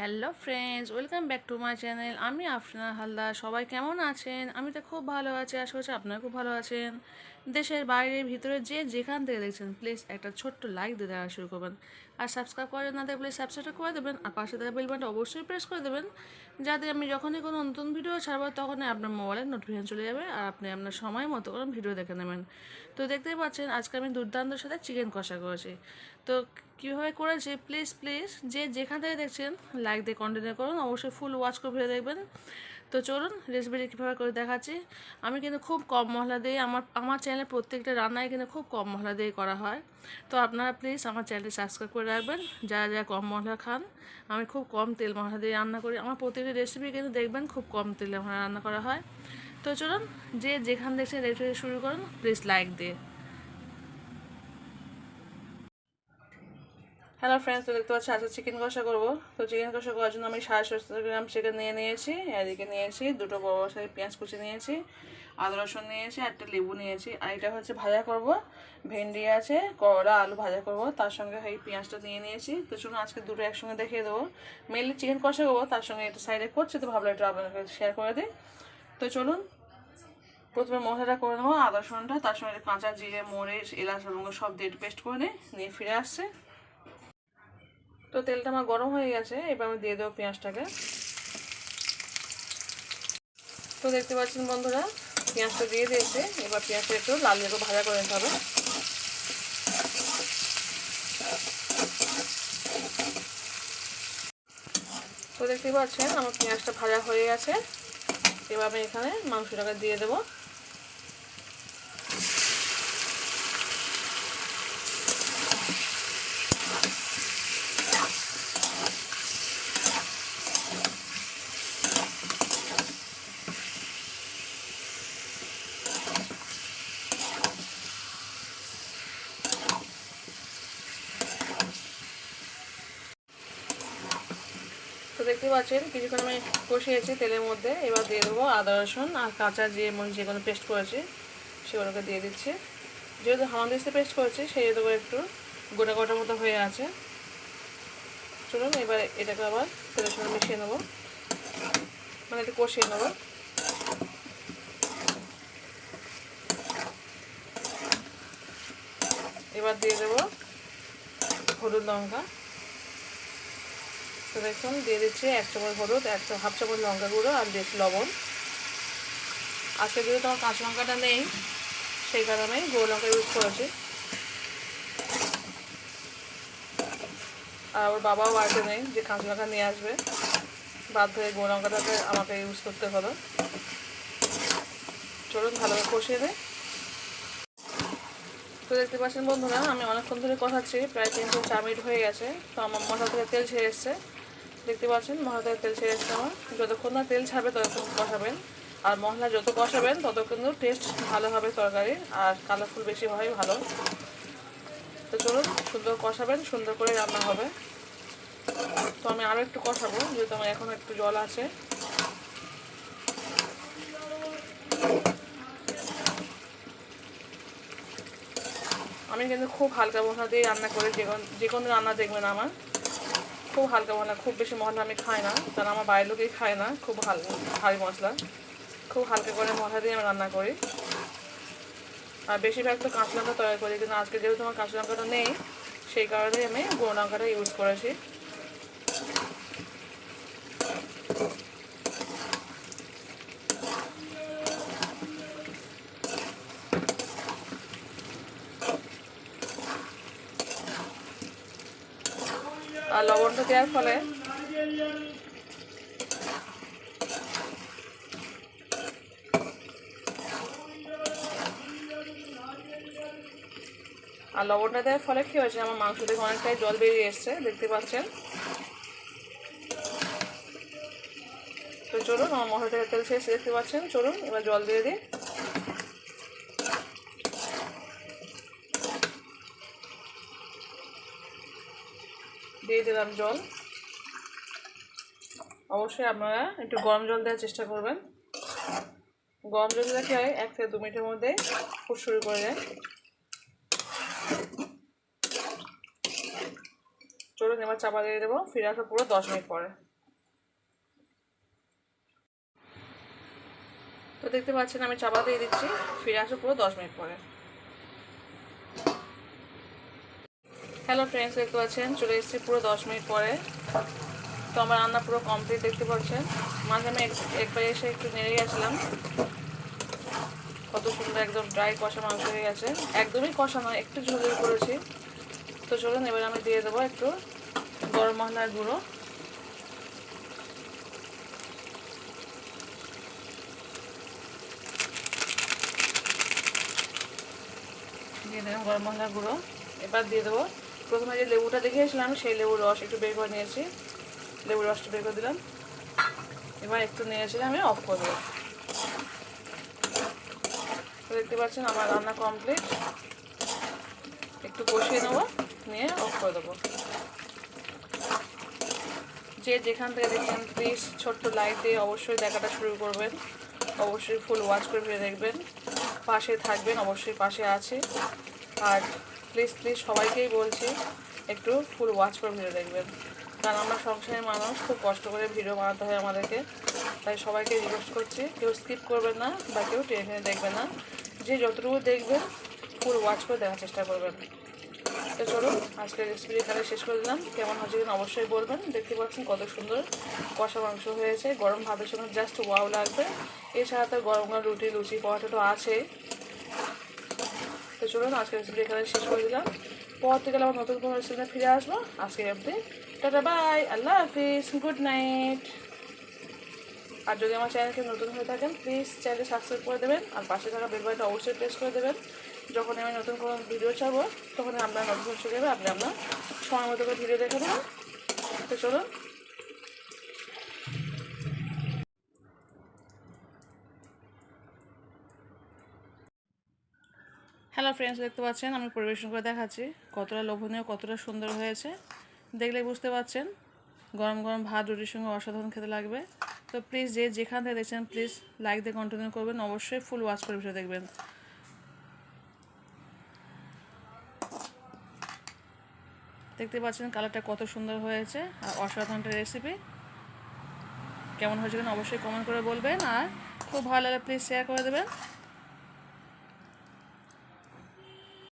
Hello friends welcome back to my channel আমি আফরিনা হালদার। সবাই কেমন আছেন? আমি তো খুব ভালো আছি। আশা করছি আপনারা খুব ভালো আছেন। দেশের বাইরে ভিতরে যে যেখান থেকে দেখছেন প্লিজ একটা ছোট্ট লাইক দিয়ে দেওয়া শুরু করবেন। আর সাবস্ক্রাইব করে না দেখলে সাবস্ক্রাইব করে দেবেন, আর পাশে দেওয়া বেল বাটনটা অবশ্যই প্রেস করে দেবেন, যাতে আমি যখনই কোনো নতুন ভিডিও ছাড়বো, তখনই আপনার মোবাইলে নোটিফিকেশন চলে যাবে, আর আপনি আপনার সময় মতো করে ভিডিও দেখে নেবেন। তো দেখতেই পাচ্ছেন, আজকে আমি দুর্দান্তর সাথে চিকেন কষা করেছি। তো কীভাবে করেছি? প্লিজ প্লিজ যে যেখান থেকে দেখছেন লাইক দিয়ে কন্টিনিউ করুন, অবশ্যই ফুল ওয়াচ করে ফিরে দেখবেন। তো চলুন রেসিপিটি কীভাবে করে দেখাচ্ছি। আমি কিন্তু খুব কম মশলা দিয়ে আমার আমার চ্যানেলে প্রত্যেকটা রান্নায় কিন্তু খুব কম মশলা দিয়ে করা হয়। তো আপনারা প্লিজ আমার চ্যানেলটি সাবস্ক্রাইব করে রাখবেন। যারা যারা কম মশলা খান, আমি খুব কম তেল মশলা দিয়ে রান্না করি। আমার প্রত্যেকটা রেসিপি কিন্তু দেখবেন খুব কম তেলে রান্না করা হয়। তো চলুন যে যেখান দেখছেন রেসিপি শুরু করুন প্লিজ লাইক দিয়ে। হ্যালো ফ্রেন্ডস তো দেখতে পাচ্ছি, আজকে চিকেন কষা করব। তো চিকেন কষা করার জন্য আমি সাড়ে সাতশো গ্রাম চিকেন নিয়ে নিয়েছি, এদিকে নিয়েছি দুটো বড় বড় পেঁয়াজ কুচি নিয়েছি, আদা রসুন নিয়েছি একটা লেবু নিয়েছি। আর এটা হচ্ছে ভাজা করব, ভেন্ডি আছে করলা আলু ভাজা করব, তার সঙ্গে এই পেঁয়াজটা নিয়ে নিয়েছি। তো চলুন আজকে দুটো একসঙ্গে দেখিয়ে দেবো। মেনলি চিকেন কষা করব, তার সঙ্গে এটা সাইডে করছি, তো ভাবলাম একটু আপনাদের শেয়ার করে দিই। তো চলুন, প্রথমে মশলাটা করে নেব, আদা রসুনটা, তার সঙ্গে কাঁচা, জিরে, মরিচ, এলাচ, লবঙ্গ সব দিয়ে পেস্ট করে নিই, নিয়ে ফিরে আসছে। তো তেলটা আমার গরম হয়ে গেছে, এবার আমি দিয়ে দেবো পেঁয়াজটাকে। তো দেখতে পাচ্ছেন বন্ধুরা, পেঁয়াজটা দিয়ে দিয়েছে, এবার পেঁয়াজটা একটু লাল একটু ভাজা করে নিতে হবে। তো দেখতে পাচ্ছেন, আমার পেঁয়াজটা ভাজা হয়ে গেছে, এবার আমি এখানে মাংসটাকে দিয়ে দেবো। দেখতে পাচ্ছেন, কিছুক্ষণ আমি কষিয়েছি তেলের মধ্যে। এবার দিয়ে দেবো আদা, রসুন আর কাঁচা যে মরিচ যেগুলো পেস্ট করেছি, সেগুলোকে দিয়ে দিচ্ছি। যেহেতু হামাদিস্তে পেস্ট করেছি, সেই দেবো একটু গোটা গোটা মতো হয়ে আছে। চলুন, এবার এটাকে আবার তেলের সঙ্গে মিশিয়ে নেব। মানে একটু কষিয়ে নেব। এবার দিয়ে দেবো হলুদ লঙ্কা। তো দেখুন, দিয়ে দিচ্ছি এক চামচ হলুদ, এক হাফ চামচ লঙ্কা গুঁড়ো আর দিয়েছি লবণ। আজকে যেহেতু আমার কাঁচা লঙ্কাটা নেই, সেই কারণে গুঁড়ো লঙ্কা ইউজ করেছি। আর ওর বাবাও বাড়িতে নেই, যে কাঁচা লঙ্কা নিয়ে আসবে, বাধ্য হয়ে গুঁড়ো লঙ্কাটাকে আমাকে ইউজ করতে হলো চলুন ভালোভাবে কষিয়ে দেয় তো দেখতে পাচ্ছেন বন্ধুরা, আমি অনেকক্ষণ ধরে কষাচ্ছি, প্রায় তিন থেকে চার মিনিট হয়ে গেছে। তো আমার মশলা থেকে তেল ছেড়ে এসছে। দেখতে পাচ্ছেন মশলা তেল ছেড়ে এসছে আমার। যতক্ষণ না তেল ছাড়বে, ততক্ষণ কষাবেন। আর মশলা যত কষাবেন তত কিন্তু টেস্ট ভালো হবে তরকারি আর কালারফুল বেশি হয়, ভালো। তো চলুন, সুন্দর কষাবেন, সুন্দর করে রান্না হবে। তো আমি আরও একটু কষাবো, যেহেতু আমার এখন একটু জল আছে। আমি কিন্তু খুব হালকা মশলা দিয়ে রান্না করি যে কোনো রান্না দেখবেন আমার। খুব হালকা মশলা খুব বেশি মশলা আমি খাই না। কারণ আমার বাইরের লোকেই খায় না, খুব ভারী মশলা। খুব হালকা করে মশলা দিয়ে আমি রান্না করি। আর বেশিরভাগ তো কাঁচা লঙ্কা তৈরি করি, কিন্তু আজকে যেহেতু আমার কাঁচা লঙ্কাটা নেই, সেই কারণেই আমি গুঁড়ো লঙ্কাটা ইউজ করেছি। দেওয়ার ফলে। আর লবণটা দেওয়ার ফলে কী হয়েছে? আমার মাংস থেকে অনেকটাই জল বেরিয়ে এসছে, দেখতে পাচ্ছেন। তো চলুন, আমার মশলা থেকে তেল শেষ, দেখতে পাচ্ছেন? চলুন, এবার জল দিয়ে দিই। দিয়ে দিলাম জল। অবশ্যই আপনারা একটু গরম জল দেওয়ার চেষ্টা করবেন। গরম জল দিলে হয়? এক থেকে দু মিনিটের মধ্যে খুব শুরু করে দেয়। চলুন, এবার চাপা দিয়ে দেবো। ফিরে আসা পুরো দশ মিনিট পরে। তো দেখতে পাচ্ছেন, আমি চাপা দিয়ে দিচ্ছি। ফিরে আসা পুরো দশ মিনিট পরে। হ্যালো ফ্রেন্ডস দেখতে পাচ্ছেন? চলে এসেছি পুরো দশ মিনিট পরে। তো আমার রান্না পুরো কমপ্লিট দেখতে পাচ্ছেন? মাঝে আমি এক- একবার এসে একটু নেড়ে গেছিলাম। কত সুন্দর একদম ড্রাই কষা মাংস হয়ে গেছে। একদমই কষা নয়, একটু ঝোলের করেছি। তো চলুন, এবার আমি দিয়ে দেবো একটু গরম মশলার গুঁড়ো। দিয়ে দিলাম গরম মশলার গুঁড়ো। এবার দিয়ে দেবো প্রথমে যে লেবুটা দেখিয়েছিলাম, সেই লেবুর রস একটু বের করে নিয়েছি। লেবুর রসটা বের করে দিলাম। এবার একটু নিয়েছিলাম আমি অফ করে দেবো দেখতে পাচ্ছেন আমার রান্না কমপ্লিট একটু কষিয়ে নেব, নিয়ে অফ করে দেবো। যে যেখান থেকে দেখছেন প্লিজ ছোট্ট লাইট দিয়ে অবশ্যই দেখাটা শুরু করবেন। অবশ্যই ফুল ওয়াচ করে ফিরে দেখবেন। পাশে থাকবেন, অবশ্যই পাশে আছে। আর প্লিজ প্লিজ সবাইকেই বলছি, একটু ফুল ওয়াচ করে ভিডিও দেখবেন। কারণ আমরা সংসারের মানুষ, খুব কষ্ট করে ভিডিও বানাতে হয় আমাদেরকে। তাই সবাইকে রিকোয়েস্ট করছি, কেউ স্কিপ করবেন না বা কেউ টেনে দেখবে না। যে যতটুকু দেখবেন ফুল ওয়াচ করে দেখার চেষ্টা করবেন। তো চলুন, আজকের রেসিপি এখানে শেষ করে দিলাম। কেমন হচ্ছে কিনা অবশ্যই বলবেন। দেখতে পাচ্ছেন কত সুন্দর কষা মাংস হয়েছে। গরম ভাতের সঙ্গে জাস্ট ওয়াও লাগবে। এছাড়া তো গরম গরম রুটি, লুচি পরোটা তো আছেই। চলুন আজকে রেসিপি এখানে শেষ করে দিলাম। পর থেকে আবার নতুন কোনো রেসিপি ফিরে আসব। আজকে অবধি টাটা বাই আল্লাহ হাফিজ গুড নাইট আর যদি আমার চ্যানেলকে নতুন হয়ে থাকেন প্লিজ চ্যানেল সাবস্ক্রাইব করে দেবেন। আর পাশে থাকা বেল বাটনটা অবশ্যই প্রেস করে দেবেন। যখন আমি নতুন কোনো ভিডিও ছাড়বো তখন আপনার নোটিফিকেশন চলে যাবে। আপনি আপনার সময় মতো করে ভিডিও দেখে দেবেন তো চলুন হ্যালো ফ্রেন্ডস দেখতে পাচ্ছেন? আমি পরিবেশন করে দেখাচ্ছি। কতটা লোভনীয়, কতটা সুন্দর হয়েছে। দেখলে বুঝতে পাচ্ছেন, গরম গরম ভাত, রুটির সঙ্গে অসাধারণ খেতে লাগবে। তো প্লিজ যে যেখান থেকে দেখছেন প্লিজ লাইক দিয়ে কন্টিনিউ করবেন। অবশ্যই ফুল ওয়াচ করে বিষয় দেখবেন। দেখতে পাচ্ছেন কালারটা কত সুন্দর হয়েছে আর অসাধারণ রেসিপি কেমন হয়েছে অবশ্যই কমেন্ট করে বলবেন আর খুব ভালো লাগলে প্লিজ শেয়ার করে দেবেন।